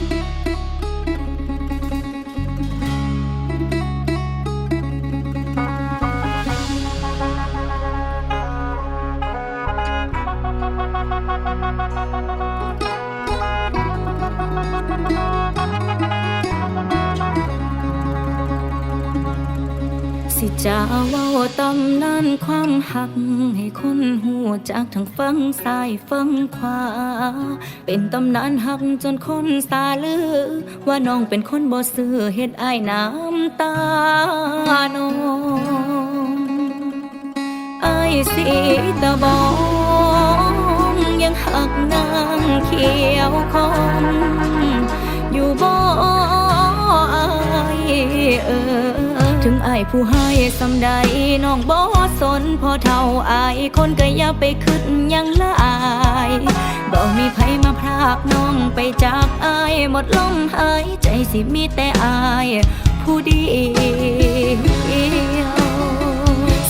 สิ จะเว้าตำนานความหัก ให้คนหูจากทั้งฟังซ้ายฟังขวา เป็นตำนานหักจนคนสาลือ ว่าน้องเป็นคนบ่ซื่อเฮ็ดอ้ายน้ำตานองอายสีตะบองยังหักนางเขียวคงอยู่บ่อายเออ ถึงอายผู้ให้สำใดน้องบ่สนพอเท่าอายคนก็อย่าไปคิดหยังละอายบ่มีไผมาพรากน้องไปจากอายหมดลมหายใจสิมีแต่อายผู้เดียว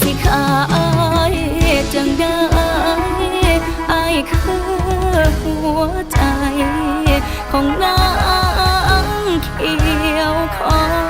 สิขาอายจังได้อายคือหัวใจ ของนางเขียวคอ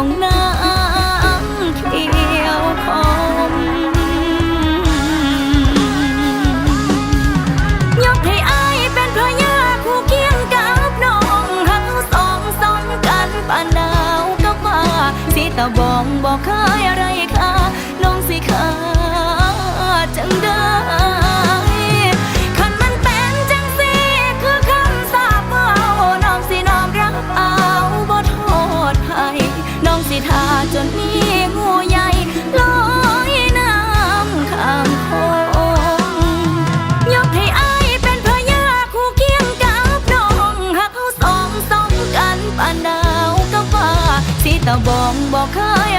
ของนางเขียวคมยกให้อายเป็นพระยาคู่เคียงกับน้องหักสองสองกันปานดาวก็ว่าสีตะบองบอกเคยอะไรค่ะ ตะบองบอกเคย